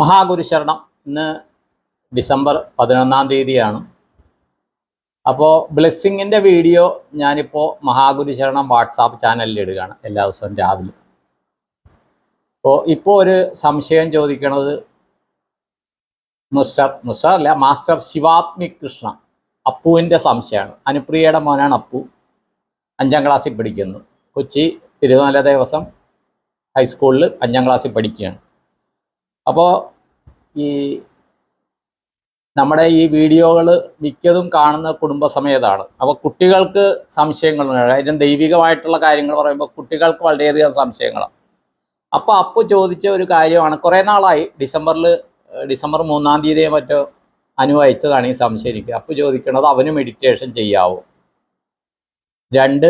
മഹാഗുരുശരണം ഇന്ന് ഡിസംബർ പതിനൊന്നാം തീയതിയാണ്. അപ്പോൾ ബ്ലെസ്സിങ്ങിന്റെ വീഡിയോ ഞാനിപ്പോൾ മഹാഗുരു ശരണം വാട്സാപ്പ് ചാനലിൽ ഇടുകയാണ് എല്ലാ ദിവസവും രാവിലെ. അപ്പോൾ ഇപ്പോൾ ഒരു സംശയം ചോദിക്കണത് മിസ്റ്റർ മിസ്റ്റർ അല്ല മാസ്റ്റർ ശിവാത്മി കൃഷ്ണ അപ്പുവിന്റെ സംശയമാണ്. അനുപ്രിയയുടെ മോനാണ് അപ്പു. അഞ്ചാം ക്ലാസ്സിൽ പഠിക്കുന്നത് കൊച്ചി തിരുവല്ല ദേവസ്വം ഹൈസ്കൂളിൽ അഞ്ചാം ക്ലാസ്സിൽ പഠിക്കുകയാണ്. അപ്പോൾ ഈ നമ്മുടെ ഈ വീഡിയോകൾ മിക്കതും കാണുന്ന കുടുംബസമേതാണ് അപ്പോൾ കുട്ടികൾക്ക് സംശയങ്ങളുണ്ട് അതിന്റെ ദൈവികമായിട്ടുള്ള കാര്യങ്ങൾ പറയുമ്പോൾ കുട്ടികൾക്ക് വളരെയധികം സംശയങ്ങളാണ്. അപ്പോൾ അപ്പു ചോദിച്ച ഒരു കാര്യമാണ് കുറേ നാളായി ഡിസംബറിൽ ഡിസംബർ മൂന്നാം തീയതിയെ മറ്റോ അനു അയച്ചതാണ് ഈ സംശയം എനിക്ക് അപ്പു ചോദിക്കണത് അവന് മെഡിറ്റേഷൻ ചെയ്യാവോ? രണ്ട്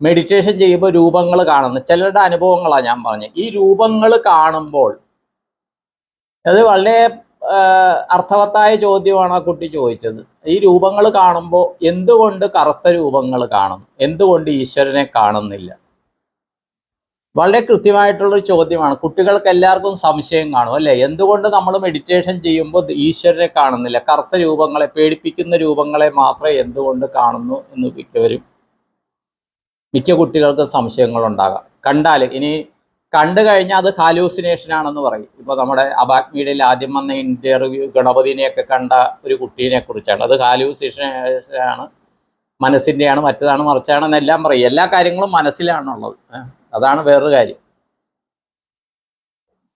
മെഡിറ്റേഷൻ ചെയ്യുമ്പോൾ രൂപങ്ങൾ കാണുന്നു ചിലരുടെ അനുഭവങ്ങളാണ് ഞാൻ പറഞ്ഞത്. ഈ രൂപങ്ങൾ കാണുമ്പോൾ അത് വളരെ അർത്ഥവത്തായ ചോദ്യമാണ് ആ കുട്ടി ചോദിച്ചത്. ഈ രൂപങ്ങൾ കാണുമ്പോൾ എന്തുകൊണ്ട് കറുത്ത രൂപങ്ങൾ കാണും എന്തുകൊണ്ട് ഈശ്വരനെ കാണുന്നില്ല? വളരെ കൃത്യമായിട്ടുള്ളൊരു ചോദ്യമാണ്. കുട്ടികൾക്ക് എല്ലാവർക്കും സംശയം കാണും അല്ലേ? എന്തുകൊണ്ട് നമ്മൾ മെഡിറ്റേഷൻ ചെയ്യുമ്പോൾ ഈശ്വരനെ കാണുന്നില്ല? കറുത്ത രൂപങ്ങളെ പേടിപ്പിക്കുന്ന രൂപങ്ങളെ മാത്രമേ എന്തുകൊണ്ട് കാണുന്നു എന്ന് മിക്കവരും മിക്ക കുട്ടികൾക്കും സംശയങ്ങളുണ്ടാകാം. കണ്ടാൽ ഇനി കണ്ടു കഴിഞ്ഞാൽ അത് ഹാലൂസിനേഷൻ ആണെന്ന് പറയും. ഇപ്പോൾ നമ്മുടെ അബാക് മീഡിയയിൽ ആദ്യം വന്ന ഇന്റർവ്യൂ ഗണപതിനെയൊക്കെ കണ്ട ഒരു കുട്ടീനെ കുറിച്ചാണ്. അത് ഹാലൂസിനേഷൻ ആണ് മനസ്സിന്റെയാണ് മറ്റതാണ് മറിച്ചാണെന്നെല്ലാം പറയും. എല്ലാ കാര്യങ്ങളും മനസ്സിലാണുള്ളത്. അതാണ് വേറൊരു കാര്യം.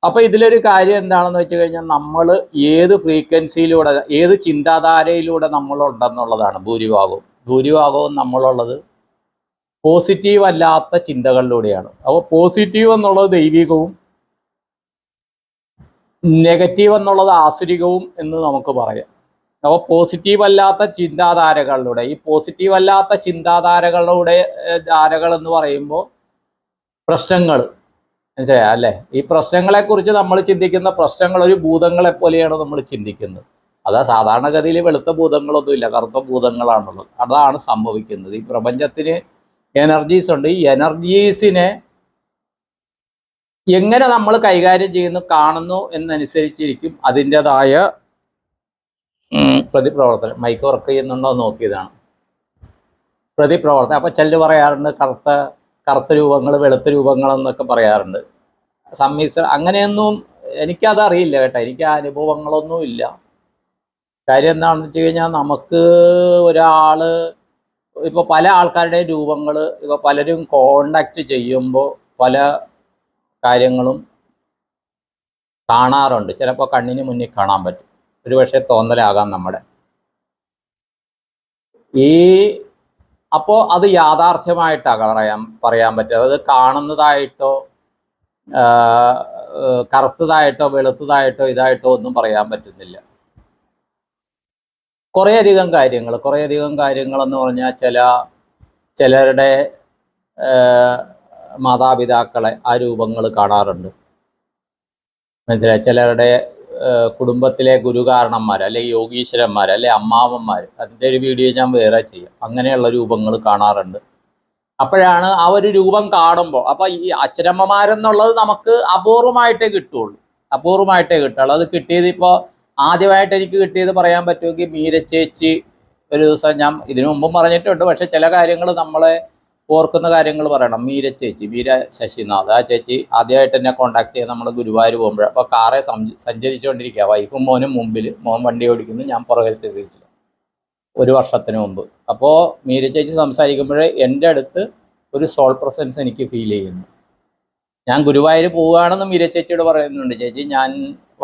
അപ്പൊ ഇതിലൊരു കാര്യം എന്താണെന്ന് വെച്ച് കഴിഞ്ഞാൽ നമ്മൾ ഏത് ഫ്രീക്വൻസിയിലൂടെ ഏത് ചിന്താധാരയിലൂടെ നമ്മളുണ്ടെന്നുള്ളതാണ് ഭൂരിഭാഗവും. ഭൂരിഭാഗവും നമ്മളുള്ളത് പോസിറ്റീവ് അല്ലാത്ത ചിന്തകളിലൂടെയാണ്. അപ്പോൾ പോസിറ്റീവ് എന്നുള്ളത് ദൈവികവും നെഗറ്റീവ് എന്നുള്ളത് ആസുരികവും എന്ന് നമുക്ക് പറയാം. അപ്പോൾ പോസിറ്റീവ് അല്ലാത്ത ചിന്താധാരകളിലൂടെ ഈ പോസിറ്റീവ് അല്ലാത്ത ചിന്താധാരകളുടെ ധാരകൾ എന്ന് പറയുമ്പോൾ പ്രശ്നങ്ങൾ. മനസ്സിലായ? അല്ലേ? ഈ പ്രശ്നങ്ങളെക്കുറിച്ച് നമ്മൾ ചിന്തിക്കുന്ന പ്രശ്നങ്ങൾ ഒരു ഭൂതങ്ങളെ പോലെയാണ് നമ്മൾ ചിന്തിക്കുന്നത്. അതാ സാധാരണഗതിയിൽ വെളുത്ത ഭൂതങ്ങളൊന്നുമില്ല കറുത്ത ഭൂതങ്ങളാണുള്ളത്. അതാണ് സംഭവിക്കുന്നത്. ഈ പ്രപഞ്ചത്തിന് എനർജീസ് ഉണ്ട്. ഈ എനർജീസിനെ എങ്ങനെ നമ്മൾ കൈകാര്യം ചെയ്യുന്നു കാണുന്നു എന്നനുസരിച്ചിരിക്കും അതിന്റെതായ പ്രതിപ്രവർത്തനം. മൈക്ക് വർക്ക് ചെയ്യുന്നുണ്ടോ നോക്കിയതാണ്. പ്രതിപ്രവർത്തനം. അപ്പോൾ ചെല്ലു പറയാറുണ്ട് കറുത്ത കറുത്ത രൂപങ്ങൾ വെളുത്ത രൂപങ്ങൾ എന്നൊക്കെ പറയാറുണ്ട്. സമ്മിശ്ര അങ്ങനെയൊന്നും എനിക്കത് അറിയില്ല കേട്ടോ. എനിക്ക് ആ അനുഭവങ്ങളൊന്നും ഇല്ല കാര്യം എന്താണെന്ന് വെച്ച് കഴിഞ്ഞാൽ നമുക്ക് ഒരാൾ ഇപ്പോൾ പല ആൾക്കാരുടെ രൂപങ്ങൾ ഇപ്പോൾ പലരും കോണ്ടാക്ട് ചെയ്യുമ്പോൾ പല കാര്യങ്ങളും കാണാറുണ്ട്. ചിലപ്പോൾ കണ്ണിന് മുന്നിൽ കാണാൻ പറ്റും. ഒരു പക്ഷേ തോന്നലാകാം നമ്മുടെ. ഈ അപ്പോൾ അത് യാഥാർത്ഥ്യമായിട്ടാണ് പറയാൻ പറയാൻ പറ്റുക. അത് കാണുന്നതായിട്ടോ കറുത്തതായിട്ടോ വെളുത്തതായിട്ടോ ഇതായിട്ടോ ഒന്നും പറയാൻ പറ്റുന്നില്ല. കുറേയധികം കാര്യങ്ങൾ കുറേയധികം കാര്യങ്ങളെന്ന് പറഞ്ഞാൽ ചില ചിലരുടെ മാതാപിതാക്കളെ ആ രൂപങ്ങൾ കാണാറുണ്ട്. മനസ്സിലായി? ചിലരുടെ കുടുംബത്തിലെ ഗുരുകാരണന്മാർ അല്ലെ യോഗീശ്വരന്മാർ അല്ലെ അമ്മാവന്മാർ അതിന്റെ ഒരു വീഡിയോ ഞാൻ വേറെ ചെയ്യാം. അങ്ങനെയുള്ള രൂപങ്ങൾ കാണാറുണ്ട്. അപ്പോഴാണ് ആ ഒരു രൂപം കാണുമ്പോൾ അപ്പോൾ ഈ അച്ഛനമ്മമാരെന്നുള്ളത് നമുക്ക് അപൂർവമായിട്ടേ കിട്ടുള്ളൂ. അപൂർവമായിട്ടേ കിട്ടുള്ളൂ. അത് കിട്ടിയത് ഇപ്പോൾ ആദ്യമായിട്ട് എനിക്ക് കിട്ടിയത് പറയാൻ പറ്റുമെങ്കിൽ മീരച്ചേച്ചി ഒരു ദിവസം ഞാൻ ഇതിനു മുമ്പും പറഞ്ഞിട്ടുണ്ട്. പക്ഷെ ചില കാര്യങ്ങൾ നമ്മളെ ഓർക്കുന്ന കാര്യങ്ങൾ പറയണം. മീര ചേച്ചി മീര ശശിനാഥ്. ആ ചേച്ചി ആദ്യമായിട്ട് എന്നെ കോണ്ടാക്ട് ചെയ്യാൻ നമ്മൾ ഗുരുവായൂർ പോകുമ്പോൾ അപ്പോൾ കാറെ സഞ്ചരിച്ചുകൊണ്ടിരിക്കുക വൈഫും മോനും മുമ്പിൽ മോൻ വണ്ടി ഓടിക്കുന്നു. ഞാൻ പുറകിലത്തെ സീറ്റിൽ ഒരു വർഷത്തിന് മുമ്പ്. അപ്പോൾ മീര ചേച്ചി സംസാരിക്കുമ്പോഴേ എന്റെ അടുത്ത് ഒരു സോൾ പ്രസൻസ് എനിക്ക് ഫീൽ ചെയ്യുന്നു. ഞാൻ ഗുരുവായൂർ പോവുകയാണെന്ന് മീര ചേച്ചിയോട് പറയുന്നുണ്ട്. ചേച്ചി ഞാൻ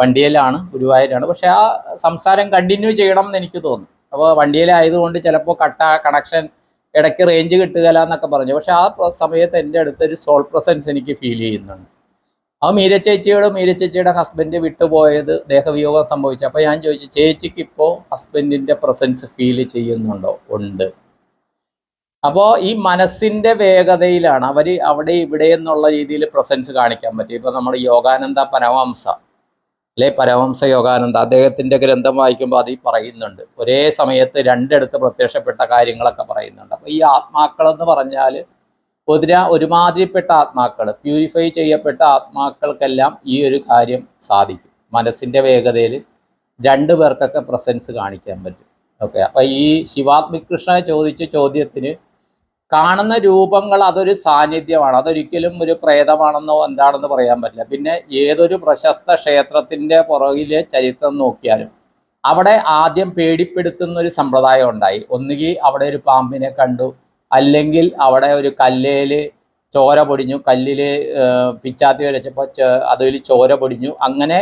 വണ്ടിയിലാണ് ഗുരുവായൂരാണ് പക്ഷേ ആ സംസാരം കണ്ടിന്യൂ ചെയ്യണം എന്ന് എനിക്ക് തോന്നുന്നു. അപ്പോൾ വണ്ടിയിലായതുകൊണ്ട് ചിലപ്പോൾ കട്ട കണക്ഷൻ ഇടയ്ക്ക് റേഞ്ച് കിട്ടുകയില്ല എന്നൊക്കെ പറഞ്ഞു. പക്ഷെ ആ സമയത്ത് എന്റെ അടുത്ത് ഒരു സോൾ പ്രസൻസ് എനിക്ക് ഫീൽ ചെയ്യുന്നുണ്ട്. ആ മീര ചേച്ചിയോട് മീര ചേച്ചിയുടെ ഹസ്ബൻഡ് വിട്ടുപോയത് ദേഹവിയോഗം സംഭവിച്ചു. അപ്പോൾ ഞാൻ ചോദിച്ചു ചേച്ചിക്ക് ഇപ്പോൾ ഹസ്ബൻഡിന്റെ പ്രസൻസ് ഫീൽ ചെയ്യുന്നുണ്ടോ? ഉണ്ട്. അപ്പോൾ ഈ മനസ്സിന്റെ വേഗതയിലാണ് അവർ അവിടെ ഇവിടെ എന്നുള്ള രീതിയിൽ പ്രസൻസ് കാണിക്കാൻ പറ്റും ഇപ്പോൾ നമ്മൾ യോഗാനന്ദ പരമഹംസ അല്ലെ പരമംസ യോഗാനന്ദ അദ്ദേഹത്തിന്റെ ഗ്രന്ഥം വായിക്കുമ്പോൾ അതിൽ പറയുന്നുണ്ട്. ഒരേ സമയത്ത് രണ്ടിടത്ത് പ്രത്യക്ഷപ്പെട്ട കാര്യങ്ങളൊക്കെ പറയുന്നുണ്ട്. അപ്പോൾ ഈ ആത്മാക്കളെന്ന് പറഞ്ഞാൽ പൊതിര ഒരുമാതിരിപ്പെട്ട ആത്മാക്കൾ പ്യൂരിഫൈ ചെയ്യപ്പെട്ട ആത്മാക്കൾക്കെല്ലാം ഈ ഒരു കാര്യം സാധിക്കും. മനസ്സിന്റെ വേഗതയിൽ രണ്ട് പേർക്കൊക്കെ പ്രസൻസ് കാണിക്കാൻ പറ്റും. ഓക്കെ അപ്പോൾ ഈ ശിവാത്മികൃഷ്ണ ചോദിച്ച ചോദ്യത്തിന് കാണുന്ന രൂപങ്ങൾ അതൊരു സാന്നിധ്യമാണ്. അതൊരിക്കലും ഒരു പ്രേതമാണെന്നോ എന്താണെന്ന് പറയാൻ പറ്റില്ല. പിന്നെ ഏതൊരു പ്രശസ്ത ക്ഷേത്രത്തിന്റെ പുറകിലെ ചരിത്രം നോക്കിയാലും അവിടെ ആദ്യം പേടിപ്പെടുത്തുന്ന ഒരു സമ്പ്രദായം ഉണ്ടായി. ഒന്നുകിൽ അവിടെ ഒരു പാമ്പിനെ കണ്ടു അല്ലെങ്കിൽ അവിടെ ഒരു കല്ലേൽ ചോര പൊടിഞ്ഞു കല്ലിൽ പിച്ചാത്തി വരച്ചപ്പോൾ അതിൽ ചോര പൊടിഞ്ഞു. അങ്ങനെ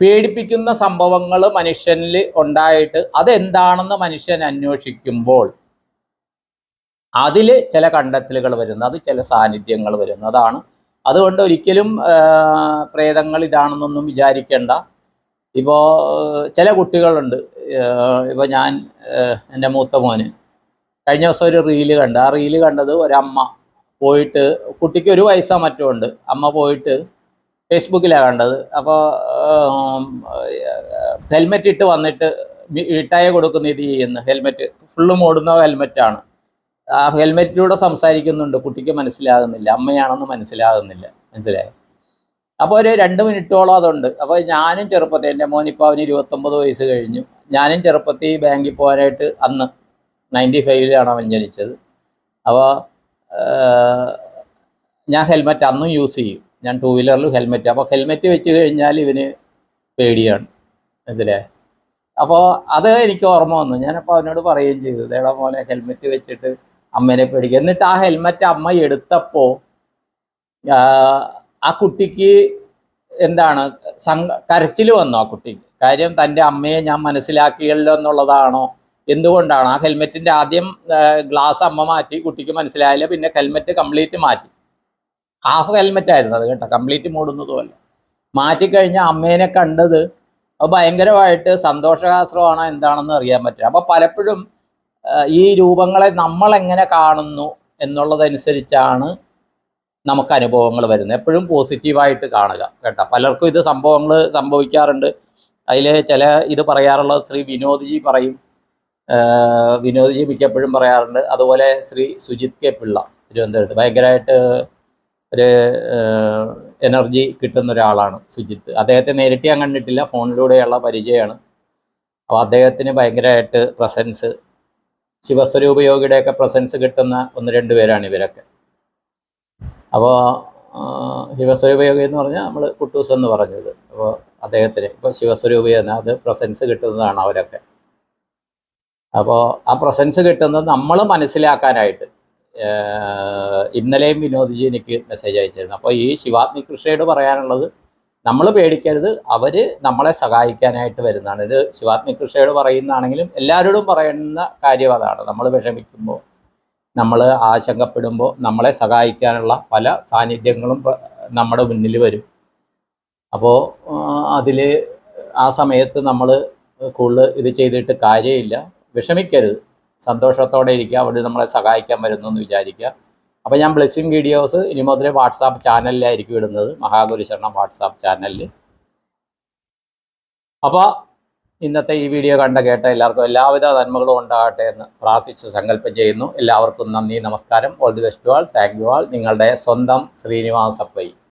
പേടിപ്പിക്കുന്ന സംഭവങ്ങൾ മനുഷ്യനിൽ ഉണ്ടായിട്ട് അതെന്താണെന്ന് മനുഷ്യൻ അന്വേഷിക്കുമ്പോൾ അതിൽ ചില കണ്ടെത്തലുകൾ വരുന്നത് ചില സാന്നിധ്യങ്ങൾ വരുന്നതാണ് അതുകൊണ്ട് ഒരിക്കലും പ്രേതങ്ങൾ ഇതാണെന്നൊന്നും വിചാരിക്കേണ്ട. ഇപ്പോൾ ചില കുട്ടികളുണ്ട് ഇപ്പോൾ ഞാൻ എന്റെ മൂത്ത മോന്. കഴിഞ്ഞ ദിവസം ഒരു റീൽ കണ്ട് ആ റീൽ കണ്ടത് ഒരമ്മ പോയിട്ട് കുട്ടിക്ക് ഒരു വയസ്സാ മറ്റോ ഉണ്ട് അമ്മ പോയിട്ട് ഫേസ്ബുക്കിലാണ് കണ്ടത്. അപ്പോൾ ഹെൽമെറ്റ് ഇട്ട് വന്നിട്ട് മിഠായി കൊടുക്കുന്ന ഇത് ചെയ്യുന്നു. ഹെൽമെറ്റ് ഫുള്ള് മൂടുന്ന ഹെൽമെറ്റാണ്. ആ ഹെൽമെറ്റിലൂടെ സംസാരിക്കുന്നുണ്ട്. കുട്ടിക്ക് മനസ്സിലാകുന്നില്ല. അമ്മയാണെന്ന് മനസ്സിലാകുന്നില്ല. മനസ്സിലായോ? അപ്പോൾ ഒരു രണ്ട് മിനിറ്റോളം അതുണ്ട്. അപ്പോൾ ഞാനും ചെറുപ്പത്തിൽ എന്റെ മോൻ ഇപ്പോൾ അവന് ഇരുപത്തൊമ്പത് വയസ്സ് കഴിഞ്ഞു. ഞാനും ചെറുപ്പത്തിൽ ബാങ്കിൽ പോകാനായിട്ട് അന്ന് നയന്റി ഫൈവിലാണ് അവൻ ജനിച്ചത്. അപ്പോൾ ഞാൻ ഹെൽമെറ്റ് അന്നും യൂസ് ചെയ്യും. ഞാൻ ടൂ വീലറിൽ ഹെൽമെറ്റ്. അപ്പോൾ ഹെൽമെറ്റ് വെച്ച് കഴിഞ്ഞാൽ ഇവന് പേടിയാണ്. മനസ്സിലായോ? അപ്പോൾ അത് എനിക്ക് ഓർമ്മ വന്നു. ഞാനപ്പോൾ അവനോട് പറയുകയും ചെയ്തു. ദേടാ മോനെ ഹെൽമെറ്റ് വെച്ചിട്ട് അമ്മേനെ പേടിക്കുക. എന്നിട്ട് ആ ഹെൽമെറ്റ് അമ്മ എടുത്തപ്പോൾ ആ കുട്ടിക്ക് എന്താണ് കരച്ചിൽ വന്നു ആ കുട്ടിക്ക്. കാര്യം തന്റെ അമ്മയെ ഞാൻ മനസ്സിലാക്കിയല്ലോ എന്നുള്ളതാണോ? എന്തുകൊണ്ടാണ്? ആ ഹെൽമെറ്റിന്റെ ആദ്യം ഗ്ലാസ് അമ്മ മാറ്റി കുട്ടിക്ക് മനസ്സിലായില്ല. പിന്നെ ഹെൽമെറ്റ് കംപ്ലീറ്റ് മാറ്റി. ഹാഫ് ഹെൽമെറ്റ് ആയിരുന്നു അത് കേട്ടോ. കംപ്ലീറ്റ് മൂടുന്നതുമല്ല മാറ്റിക്കഴിഞ്ഞ അമ്മേനെ കണ്ടത് അത് ഭയങ്കരമായിട്ട് സന്തോഷകാസ്ത്രമാണോ എന്താണെന്ന് അറിയാൻ പറ്റില്ല. അപ്പോൾ പലപ്പോഴും ഈ രൂപങ്ങളെ നമ്മൾ എങ്ങനെ കാണുന്നു എന്നുള്ളതനുസരിച്ചാണ് നമുക്ക് അനുഭവങ്ങൾ വരുന്നത്. എപ്പോഴും പോസിറ്റീവായിട്ട് കാണുക കേട്ടോ. പലർക്കും ഇത് സംഭവങ്ങൾ സംഭവിക്കാറുണ്ട്. അതിൽ ചില ഇത് പറയാറുള്ളത് ശ്രീ വിനോദ്ജി പറയും. വിനോദ്ജി മിക്കപ്പോഴും പറയാറുണ്ട്. അതുപോലെ ശ്രീ സുജിത് കെ പിള്ള തിരുവനന്തപുരത്ത് ഭയങ്കരമായിട്ട് ഒരു എനർജി കിട്ടുന്ന ഒരാളാണ് സുജിത്ത്. അദ്ദേഹത്തെ നേരിട്ട് ഞാൻ കണ്ടിട്ടില്ല. ഫോണിലൂടെയുള്ള പരിചയമാണ്. അപ്പോൾ അദ്ദേഹത്തിന് ഭയങ്കരമായിട്ട് പ്രസൻസ് ശിവസ്വരൂപയോഗിയുടെയൊക്കെ പ്രസൻസ് കിട്ടുന്ന ഒന്ന് രണ്ട് പേരാണ് ഇവരൊക്കെ. അപ്പോൾ ശിവസ്വരൂപയോഗി എന്ന് പറഞ്ഞാൽ നമ്മൾ കുട്ടൂസ് എന്ന് പറഞ്ഞത്. അപ്പോൾ അദ്ദേഹത്തിന് ഇപ്പോൾ ശിവസ്വരൂപി എന്ന അത് പ്രസൻസ് കിട്ടുന്നതാണ് അവരൊക്കെ. അപ്പോൾ ആ പ്രസൻസ് കിട്ടുന്നത് നമ്മൾ മനസ്സിലാക്കാനായിട്ട് ഇന്നലെയും വിനോദ്ജി എനിക്ക് മെസ്സേജ് അയച്ചിരുന്നു. അപ്പോൾ ഈ ശിവാത്മികൃഷ്ണയോട് പറയാനുള്ളത് നമ്മൾ പേടിക്കരുത്. അവർ നമ്മളെ സഹായിക്കാനായിട്ട് വരുന്നതാണ്. ഇത് ശിവാത്മി കൃഷ്ണയോട് പറയുന്നതാണെങ്കിലും എല്ലാവരോടും പറയുന്ന കാര്യം അതാണ്. നമ്മൾ വിഷമിക്കുമ്പോൾ നമ്മൾ ആശങ്കപ്പെടുമ്പോൾ നമ്മളെ സഹായിക്കാനുള്ള പല സാന്നിധ്യങ്ങളും നമ്മുടെ മുന്നിൽ വരും. അപ്പോൾ അതിൽ ആ സമയത്ത് നമ്മൾ കൂടുതൽ ഇത് ചെയ്തിട്ട് കാര്യമില്ല. വിഷമിക്കരുത്. സന്തോഷത്തോടെ ഇരിക്കുക. അവർ നമ്മളെ സഹായിക്കാൻ വരുന്നു എന്ന് വിചാരിക്കുക. അപ്പോൾ ഞാൻ ബ്ലെസ്സിങ് വീഡിയോസ് ഇനി മുതൽ വാട്സാപ്പ് ചാനലിലായിരിക്കും ഇടുന്നത്. മഹാഗുരു ശരണം വാട്സാപ്പ് ചാനലിൽ അപ്പോൾ ഇന്നത്തെ ഈ വീഡിയോ കണ്ട കേട്ട എല്ലാവർക്കും എല്ലാവിധ നന്മകളും ഉണ്ടാകട്ടെ എന്ന് പ്രാർത്ഥിച്ച് സങ്കല്പം ചെയ്യുന്നു. എല്ലാവർക്കും നന്ദി നമസ്കാരം. All the best all thank you all നിങ്ങളുടെ സ്വന്തം ശ്രീനിവാസപ്പൈ.